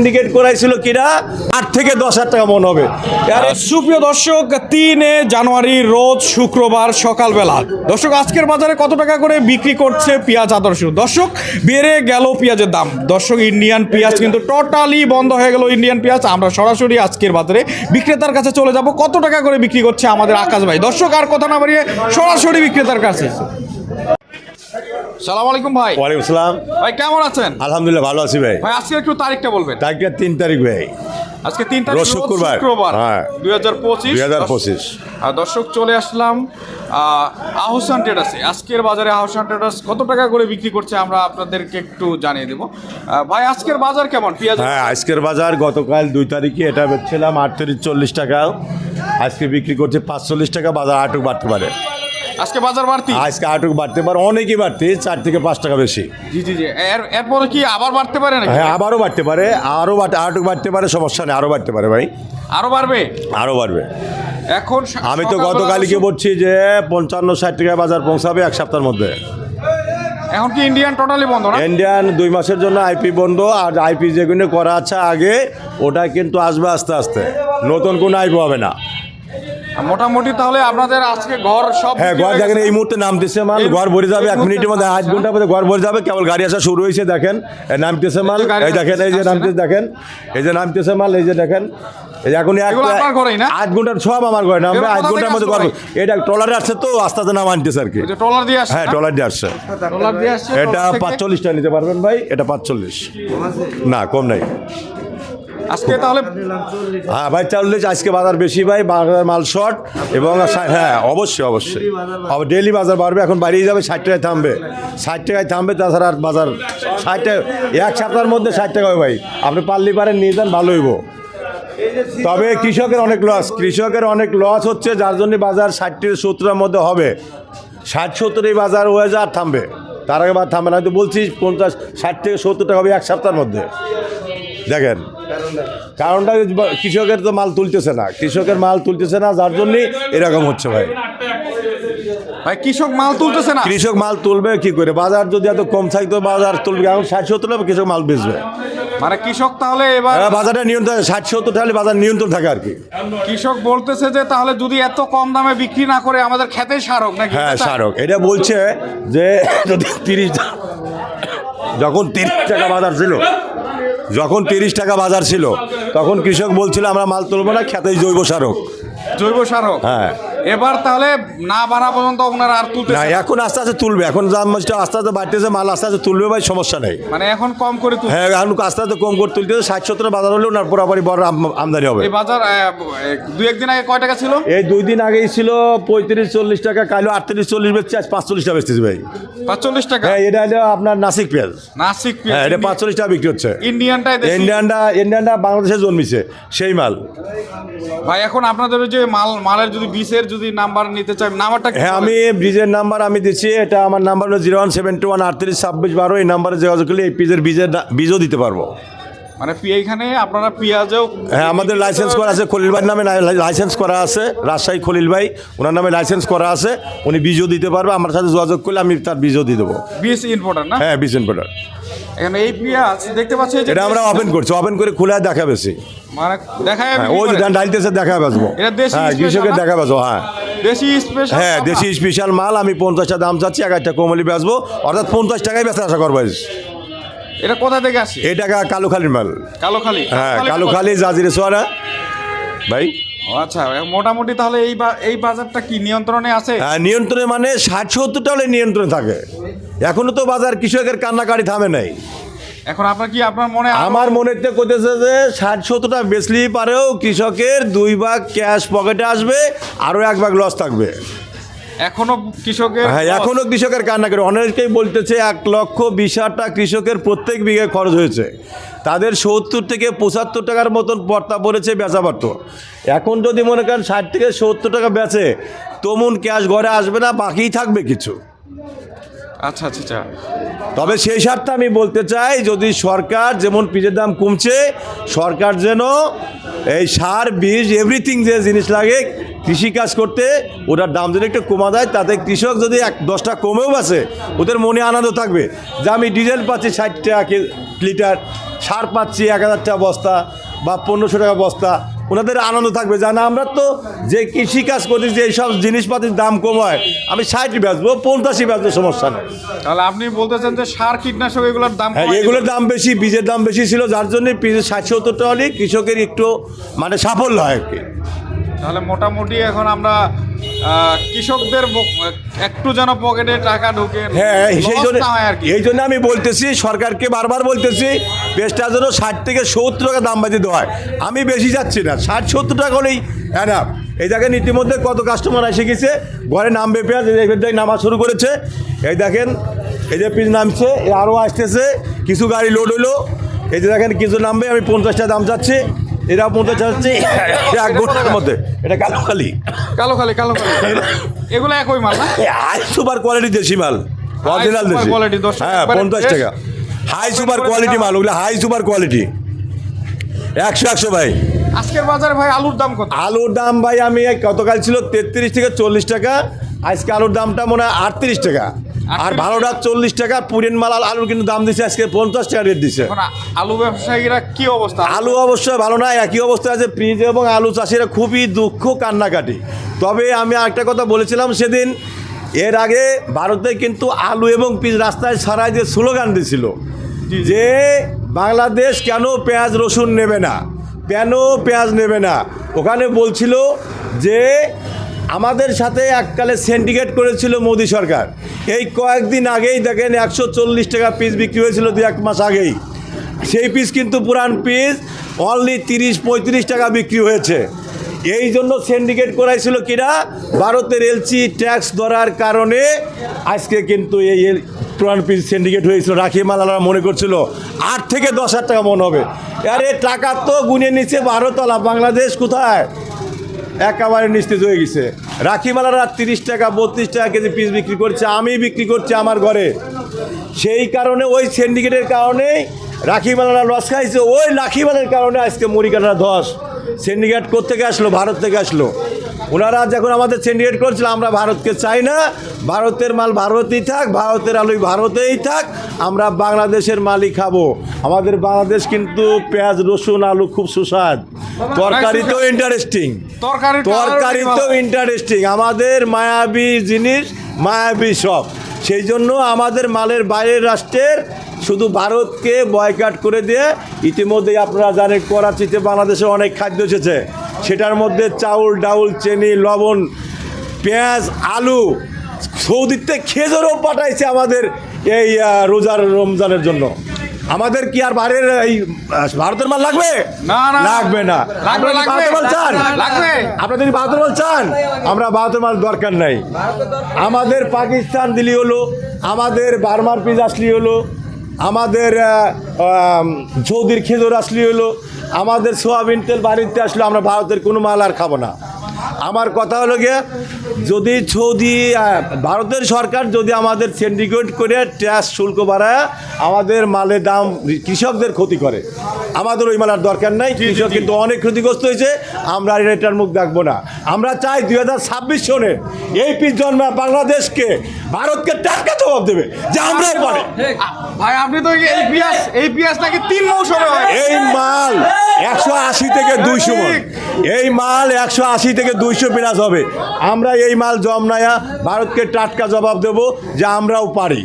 Indicate করাইছিল কিনা, আট থেকে দশ হাজার টাকা মন হবে। সুপ্রিয় দর্শক, তিনে জানুয়ারি রোজ শুক্রবার সকালবেলা। দর্শক, আজকের বাজারে কত টাকা করে বিক্রি করছে পেঁয়াজ আদর্শ? দর্শক, বেড়ে গেল পেঁয়াজের দাম। দর্শক, ইন্ডিয়ান পেঁয়াজ কিন্তু টোটালি বন্ধ হয়ে গেল ইন্ডিয়ান পেঁয়াজ। আমরা সরাসরি আজকের বাজারে বিক্রেতার কাছে চলে যাব। কত টাকা করে বিক্রি করছে আমাদের আকাশ ভাই? দর্শক, আর কথা না বাড়িয়ে সরাসরি বিক্রেতার কাছে। সালাম আলাইকুম ভাই। ওয়ালাইকুম আসসালাম ভাই কেমন আছেন? আলহামদুলিল্লাহ ভালো আছি ভাই। ভাই আজকে একটু তারিখটা বলবেন। তারিখটা তিন তারিখ ভাই। আজকে তিন তারিখ শুক্রবার। শুক্রবার হ্যাঁ। দুই হাজার পঁচিশ। দুই হাজার পঁচিশ। আর দর্শক চলে আসলাম। আহ, আহসান ট্রেডার্সে আজকের বাজারে আহসান ট্রেডার্স কত টাকা করে বিক্রি করছে আমরা আপনাদেরকে একটু জানিয়ে দেবো। ভাই আজকের বাজার কেমন? পেঁয়াজ হ্যাঁ আজকের বাজার গতকাল দুই তারিখে এটা বেচছিলাম আটত্রিশ চল্লিশ টাকা। আজকে বিক্রি করছে পাঁচচল্লিশ টাকা বাজার আটুক বাড়তে পারে। আজকে বাজার বাড়তি? আজকে আটুক বাড়তে পারে অনেকই বাড়তে চার থেকে পাঁচ টাকা বেশি। জি জি জি। এর এরপরে কি আবার বাড়তে পারে নাকি? হ্যাঁ আবারও বাড়তে পারে আরও বাড়তে আটুক বাড়তে পারে সমস্যা নেই আরও বাড়তে পারে ভাই। আরও বাড়বে? আরও বাড়বে। এখন আমি তো গতকালকে বলছি যে পঞ্চান্ন ষাট টাকা বাজার পৌঁছাবে এক সপ্তাহের মধ্যে। এখন কি ইন্ডিয়ান টোটালি বন্ধ না? ইন্ডিয়ান দুই মাসের জন্য আইপি বন্ধ আর আইপি যেগুলো করা আছে আগে ওটা কিন্তু আসবে আস্তে আস্তে। নতুন কোনো আইপি হবে না। মোটামুটি তাহলে আপনাদের আজকে ঘর সব হ্যাঁ ঘর দেখেন এই মুহূর্তে নামতেছে মাল ঘর ভরে যাবে এক মিনিটের মধ্যে আধ নামছে ঘণ্টার মধ্যে ঘর ভরে যাবে কেবল গাড়ি আসা শুরু হয়েছে দেখেন নামতেছে মাল এই দেখেন এই যে নামতেছে দেখেন এই যে নামতেছে মাল এই যে দেখেন এই যে এখন না? আধ ঘণ্টার সব আমার ঘরে নামবে এগুলো আধ ঘণ্টার মধ্যে ঘর এটা ট্রলারে আসছে তো আস্তে আস্তে নাম আনতেছে আর কি। ট্রলার দিয়ে আসছে হ্যাঁ ট্রলার দিয়ে আসছে। ট্রলার দিয়ে আসছে এটা থেকে- নিতে পারবেন ভাই এটা পাঁচচল্লিশ। না কম নাই। আজকে তাহলে হ্যাঁ ভাই চল্লিশ আজকে বাজার বেশি ভাই বাজার মাল শর্ট এবং হ্যাঁ অবশ্যই অবশ্যই। ডেলি বাজার বাড়বে এখন বাড়িয়ে যাবে ষাট টাকায় থামবে। ষাট টাকায় থামবে তাছাড়া আর বাজার ষাট টাকা এক সপ্তাহের মধ্যে ষাট টাকা হবে ভাই। আপনি পারলি পারেন নিয়ে যান ভালো হইব। তবে কৃষকের অনেক লস কৃষকের অনেক লস হচ্ছে যার জন্য বাজার ষাট থেকে সত্তরের মধ্যে হবে। ষাট সত্তর এই বাজার হয়ে যা আর থামবে। তার আগে বাদ থামবে না হয়তো বলছি পঞ্চাশ ষাট থেকে সত্তর টাকা হবে এক সপ্তাহের মধ্যে। দেখেন কারণটা কৃষকের তো মাল তুলতেছে না। কৃষকের মাল তুলতেছে না যার জন্যই এরকম হচ্ছে ভাই। ভাই কৃষক মাল তুলতেছে না? কৃষক মাল তুলবে কি করে? বাজার যদি এত কম থাকতো বাজার তুলবে এখন ষাট সত্তর টাকা কৃষক মাল বেচবে। মানে কৃষক তাহলে এবার বাজারটা নিয়ন্ত্রণ ষাট সত্তর তাহলে হলে বাজার নিয়ন্ত্রণ থাকে আর কি। কৃষক বলতেছে যে তাহলে যদি এত কম দামে বিক্রি না করে আমাদের খেতে সারক নাকি? হ্যাঁ? স্মারক এটা বলছে যে যদি তিরিশ যখন তিরিশ টাকা বাজার ছিল যখন তিরিশ টাকা বাজার ছিল তখন কৃষক বলছিল আমরা মাল তুলবো না খেতে জৈব সারক। জৈব সারক? হ্যাঁ। এবার তাহলে না বানা পর্যন্ত ওনারা আর না তুলতেছে না। এখন আস্তে আস্তে তুলবে। এখন দাম মাছটা আস্তে আস্তে বাড়তেছে মাল আস্তে আস্তে তুলবে ভাই সমস্যা নেই। মানে এখন কম করে তুল হ্যাঁ এখন আস্তে আস্তে কম করে তুলতেছে ষাট সত্তর বাজার হলেও না পুরোপুরি বড় আম- আমদানি হবে। এই বাজার দু একদিন আগে কয় টাকা ছিল? এই দুই দিন আগেই ছিল পঁয়ত্রিশ চল্লিশ টাকা কালো আটত্রিশ চল্লিশ বেচছে আজ পাঁচচল্লিশ টাকা বেচতেছি ভাই। পাঁচচল্লিশ টাকা? হ্যাঁ এটা হলো আপনার নাসিক পেঁয়াজ। নাসিক হ্যাঁ এটা পাঁচচল্লিশ টাকা বিক্রি হচ্ছে। ইন্ডিয়ানটাই দেশি। ইন্ডিয়ানটা ইন্ডিয়ানটা বাংলাদেশে জন্মিছে সেই মাল। ভাই এখন আপনাদের যে মাল মালের যদি বিশের যদি নাম্বার নিতে চাই নাম্বারটা হ্যাঁ আমি ব্রিজের নাম্বার আমি দিচ্ছি। এটা আমার নাম্বার হলো zero one seven two one আটত্রিশ ছাব্বিশ বারো। এই নাম্বারে যোগাযোগ করলে এই পিজের বীজের বীজও দিতে পারব। মানে পি- এইখানে আপনারা পেঁয়াজও হ্যাঁ আমাদের লাইসেন্স করা আছে খলিল ভাইয়ের নামে লাইসেন্স করা আছে রাজশাহী খলিল ভাই ওনার নামে লাইসেন্স করা আছে উনি বীজও দিতে পারবে আমার সাথে যোগাযোগ করলে আমি তার বীজও দিয়ে দেবো। বিশ ইম্পোর্টার না? হ্যাঁ বীজ ইনভার্টার এখানে এই পেঁয়াজ দেখতে পাচ্ছি এটা আমরা ওপেন করছি ওপেন করে খুলে মানে দেখায় হ্যাঁ ওই যে ডালতেছে দেখা দেশি হ্যাঁ কৃষকের দেখা বেসবো হ্যাঁ। দেশি স্পেশাল হ্যাঁ দেশি স্পেশাল মাল আমি পঞ্চাশটা দাম চাচ্ছি এক একটা কোমলি বেচবো। অর্থাৎ পঞ্চাশ টাকায় বেচা আশা করব এটা কোথা থেকে আসে? এই টাকা কালুখালির মাল। কালোখালি? হ্যাঁ কালুখালি জাজিরে সোয়ারা। ভাই আচ্ছা মোটামুটি তাহলে এই এই বাজারটা কি নিয়ন্ত্রণে আছে? হ্যাঁ, নিয়ন্ত্রণে মানে ষাট সত্তরটা হলে নিয়ন্ত্রণে থাকে। এখনও তো বাজার কৃষকের কান্নাকাড়ি থামে নাই। এখন আপনার কি আপনার মনে আমার মনে হচ্ছে করতেছে যে ষাট সত্তরটা বেচলেই পারেও কৃষকের দুই ভাগ ক্যাশ পকেটে আসবে আরও এক ভাগ লস থাকবে। এখনও কৃষকের হ্যাঁ এখনও কৃষকের কান্না করে। অনেকেই বলতেছে এক লক্ষ বিশ হাজার টাকা কৃষকের প্রত্যেক বিঘে খরচ হয়েছে। তাদের সত্তর থেকে পঁচাত্তর টাকার মতন পর্তা পড়েছে বেচা পারত এখন যদি মনে করেন ষাট থেকে সত্তর টাকা বেচে তমন ক্যাশ ঘরে আসবে না বাকিই থাকবে কিছু। আচ্ছা আচ্ছা আচ্ছা। তবে সেই স্বার্থে আমি বলতে চাই, যদি সরকার যেমন পিজের দাম কমছে, সরকার যেন এই সার, বীজ এভরিথিং যে জিনিস লাগে কৃষিকাজ করতে, ওটার দাম যদি একটু কমা দেয় তাতে কৃষক যদি এক দশটা কমেও বাসে ওদের মনে আনন্দ থাকবে যে আমি ডিজেল পাচ্ছি ষাট টাকা লিটার, সার পাচ্ছি এক হাজার টাকা বস্তা বা পনেরোশো টাকা বস্তা ওনাদের আনন্দ থাকবে। জানা আমরা তো যে কৃষিকাজ করি যে এইসব জিনিসপাতির দাম কমায় আমি ষাটই বেচবো পঞ্চাশই বেচবো সমস্যা নেই। তাহলে আপনি বলতেছেন যে সার কীটনাশক এগুলোর দাম হ্যাঁ এগুলোর দাম বেশি বীজের দাম বেশি ছিল যার জন্য ষাট সত্তর টাকা হলে কৃষকের একটু মানে সাফল্য হয় আর কি। তাহলে মোটামুটি এখন আমরা কৃষকদের একটু যেন পকেটে টাকা ঢোকে হ্যাঁ সেই জন্য এই জন্য আমি বলতেছি সরকারকে বারবার বলতেছি বেশটা যেন ষাট থেকে সত্তর টাকা দাম বাজিয়ে দেওয়া হয়। আমি বেশি যাচ্ছি না ষাট সত্তর টাকা হলেই হ্যাঁ না এই দেখেন ইতিমধ্যে কত কাস্টমার এসে গেছে ঘরে নামবে পেঁয়াজ এই নামা শুরু করেছে। এই দেখেন এই যে পিস নামছে আরও আসতেছে কিছু গাড়ি লোড হলো। এই যে দেখেন কিছু নামবে আমি পঞ্চাশটা দাম চাচ্ছি। এরা পঞ্চাশ চাচ্ছি এক ঘণ্টার মধ্যে। এটা কালো খালি। কালো খালি কালো খালি। এগুলো একই মাল না? হাই সুপার কোয়ালিটি দেশি মাল। অরিজিনাল দেশি। কোয়ালিটি হ্যাঁ একবারে পঞ্চাশ। টাকা। High super quality. মাল ওগুলো হাই সুপার কোয়ালিটি একশো একশো ভাই। আজকের বাজারে ভাই আলুর দাম কত? আলুর দাম ভাই আমি গতকাল ছিল তেত্রিশ থেকে চল্লিশ টাকা আজকে আলুর দামটা মনে হয় আটত্রিশ টাকা। আর 38 ভালোটা চল্লিশ টাকা পুরিন মাল আল- আলুর কিন্তু দাম দিচ্ছে আজকে পঞ্চাশ টাকা রেট দিচ্ছে আলু ব্যবসায়ীরা কি অবস্থা? আলু অবশ্যই ভালো না একই অবস্থা আছে ফ্রিজ এবং আলু চাষিরা খুবই দুঃখ কান্নাকাটি। তবে আমি একটা কথা বলেছিলাম সেদিন এর আগে ভারতে কিন্তু আলু এবং পিস রাস্তায় ছাড়াই যে স্লোগান দিছিল যে বাংলাদেশ কেন পেঁয়াজ রসুন নেবে না? কেন পেঁয়াজ নেবে না? ওখানে বলছিল যে আমাদের সাথে এককালে সিন্ডিকেট করেছিল মোদী সরকার। এই কয়েকদিন আগেই দেখেন একশো চল্লিশ টাকা পিস বিক্রি হয়েছিল দু এক মাস আগেই। সেই পিস কিন্তু পুরান পিস অনলি তিরিশ, পঁয়ত্রিশ টাকা বিক্রি হয়েছে। এই জন্য সিন্ডিকেট করাইছিল কিনা? ভারতের এলসি ট্যাক্স ধরার কারণে আজকে কিন্তু এই পুরান পিস সিন্ডিকেট হয়েছিল। রাখি মালারা মনে করছিল আট থেকে দশ হাজার টাকা মনে হবে। আরে টাকা তো গুনে নিচ্ছে ভারতলা বাংলাদেশ কোথায়? একেবারে নিশ্চিত হয়ে গেছে। রাখিমালারা তিরিশ টাকা, বত্রিশ টাকা কেজি পিস বিক্রি করছে আমি বিক্রি করছি আমার ঘরে। সেই কারণে ওই সিন্ডিকেটের কারণেই রাখিমালারা লস খাইছে, ওই রাখিমালের কারণে আজকে মুড়িকাটারা ধস। সিন্ডিকেট থেকে আসলো? ভারত থেকে আসলো। ওনারা যখন আমাদের সিন্ডিকেট করছিল আমরা ভারতকে চাই না। ভারতের মাল ভারতেই থাক ভারতের আলুই ভারতেই থাক আমরা বাংলাদেশের মালই খাব। আমাদের বাংলাদেশ কিন্তু পেঁয়াজ রসুন আলু খুব সুস্বাদ। তরকারি তো ইন্টারেস্টিং তরকারি তো ইন্টারেস্টিং আমাদের মায়াবী জিনিস মায়াবী সব। সেই জন্য আমাদের মালের বাইরের রাষ্ট্রের শুধু ভারতকে বয়কাট করে দিয়ে ইতিমধ্যেই আপনারা জানেন করাচিতে বাংলাদেশে অনেক খাদ্য এসেছে। সেটার মধ্যে চাউল ডাউল চিনি লবণ পেঁয়াজ আলু সৌদিতে খেজুরও পাঠাইছে আমাদের এই রোজার রমজানের জন্য। আমাদের কি আর বাইরের এই ভারতের মাল লাগবে। লাগবে না। ভারতের মাল চান আপনারা যদি বাহাদুর মাল চান আমরা ভারতের মাল দরকার নাই। আমাদের পাকিস্তান দিলি হলো আমাদের বার্মার পিস আসলি হলো আমাদের সৌদির খেজুর আসলি হলো, আমাদের সোয়াবিন তেল বাড়িতে আসলো, আমরা ভারতের কোনো মাল আর খাব না। আমার কথা হলো গিয়ে যদি সৌদি ভারতের সরকার যদি আমাদের সিন্ডিকেট করে ট্যাক্স শুল্ক বাড়ায় আমাদের মালের দাম কৃষকদের ক্ষতি করে। আমাদের ওই মালার দরকার নাই কৃষক কিন্তু অনেক ক্ষতিগ্রস্ত হয়েছে আমরা এটার মুখ দেখব না। আমরা চাই দুই হাজার ছাব্বিশ সনের এই পিস জন্মা বাংলাদেশকে ভারতকে টাটকা জবাব দেবে যে আমরাও পারে ভাই আপনি তো এই পেঁয়াজ এই নাকি তিন মৌসুমে হয়। এই মাল একশো আশি থেকে দুইশো এই মাল একশো আশি থেকে দুইশো পিনাস হবে। আমরা এই মাল জমনায়া ভারতকে টাটকা জবাব দেব যে আমরাও পারি।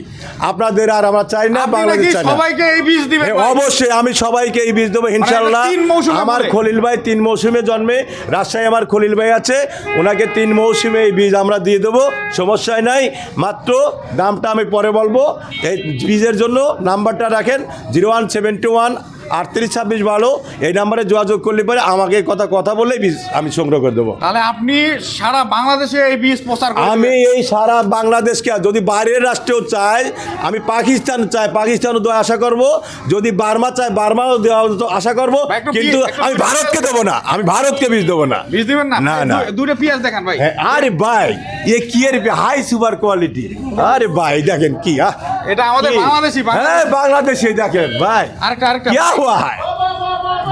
আপনাদের আর আমরা চাই না বাংলাদেশ চাই না। সবাইকে এই বীজ দিবেন অবশ্যই আমি সবাইকে এই বীজ দেবো ইনশাল্লাহ। তিন আমার খলিল ভাই তিন মৌসুমে জন্মে রাজশাহী আমার খলিল ভাই আছে ওনাকে তিন মৌসুমে এই বীজ আমরা দিয়ে দেবো সমস্যায় নাই। মাত্র দামটা আমি পরে বলব এই বীজের জন্য নাম্বারটা রাখেন zero one seven two one আটত্রিশ ছাব্বিশ বারো এই নাম্বারে যোগাযোগ করলে পরে আমাকে কথা কথা বললেই বীজ আমি সংগ্রহ করে দেবো। তাহলে আপনি সারা বাংলাদেশে এই বীজ প্রচার আমি এই সারা বাংলাদেশকে যদি বাইরের রাষ্ট্রেও চাই আমি পাকিস্তান চাই পাকিস্তানও দেওয়া আশা করব। যদি বার্মা চাই বার্মাও দেওয়া তো আশা করব। কিন্তু আমি ভারতকে দেবো না আমি ভারতকে বীজ দেবো না। বীজ দিবেন না? না, না। দুটো পেঁয়াজ দেখান ভাই। হ্যাঁ, আরে ভাই এ কি এর হাই সুপার কোয়ালিটি। আরে ভাই দেখেন কি এটা আমাদের? বাংলাদেশি হ্যাঁ বাংলাদেশি দেখেন ভাই। আরেকটা আরেকটা। খোয়া হয়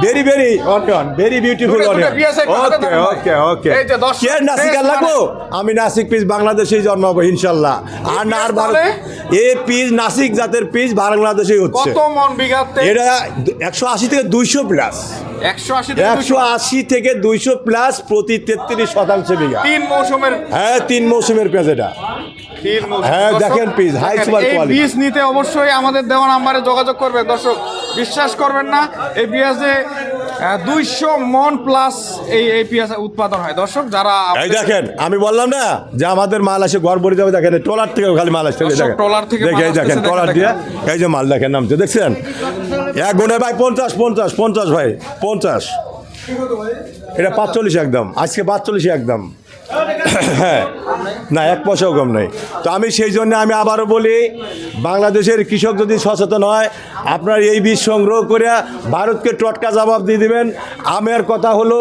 very very onion very beautiful onion okay okay okay লাগবো? আমি নাসিক পিস বাংলাদেশেই জন্মাবো ইনশাল্লাহ। আর না আর এ পিস নাসিক জাতের পিস বাংলাদেশেই হচ্ছে। এটা একশো আশি থেকে দুইশো প্লাস একশো আশি থেকে দুইশো। প্লাস প্রতি তেত্রিশ শতাংশ বিঘা। তিন মৌসুমের হ্যাঁ তিন মৌসুমের পেঁয়াজ এটা। হ্যাঁ, দেখেন দেখেন, super এই quality। বীজ নিতে অবশ্যই আমাদের দেওয়া নাম্বারে যোগাযোগ করবেন। দর্শক বিশ্বাস করবেন না এই পেঁয়াজে দুইশো মন প্লাস এই এই পেঁয়াজ উৎপাদন হয়। দর্শক যারা এই দেখেন আমি বললাম না যে আমাদের মাল আসে ঘর ভরে যাবে দেখেন ট্রলার থেকে খালি মাল আসছে দেখেন। ট্রলার থেকে দেখে দেখেন ট্রলার দিয়ে এই যে মাল দেখেন নামছে দেখছেন? এক গুণে ভাই, পঞ্চাশ পঞ্চাশ পঞ্চাশ ভাই, পঞ্চাশ। এটা পাঁচচল্লিশ একদম, আজকে পাঁচচল্লিশ একদম। হ্যাঁ না, এক পয়সাও কম নেই। তো আমি সেই জন্য আমি আবারও বলি, বাংলাদেশের কৃষক যদি সচেতন হয়, আপনার এই বীজ সংগ্রহ করে ভারতকে টটকা জবাব দিয়ে দিবেন। আমের কথা হলো,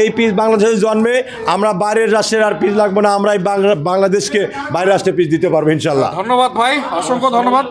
এই পিস বাংলাদেশের জন্মে আমরা বাইরের রাষ্ট্রের আর পিস লাগবো না আমরা এই বাংলা, বাংলাদেশকে বাইরের রাষ্ট্রে পিস দিতে পারব ইনশাল্লাহ। ধন্যবাদ ভাই, অসংখ্য ধন্যবাদ।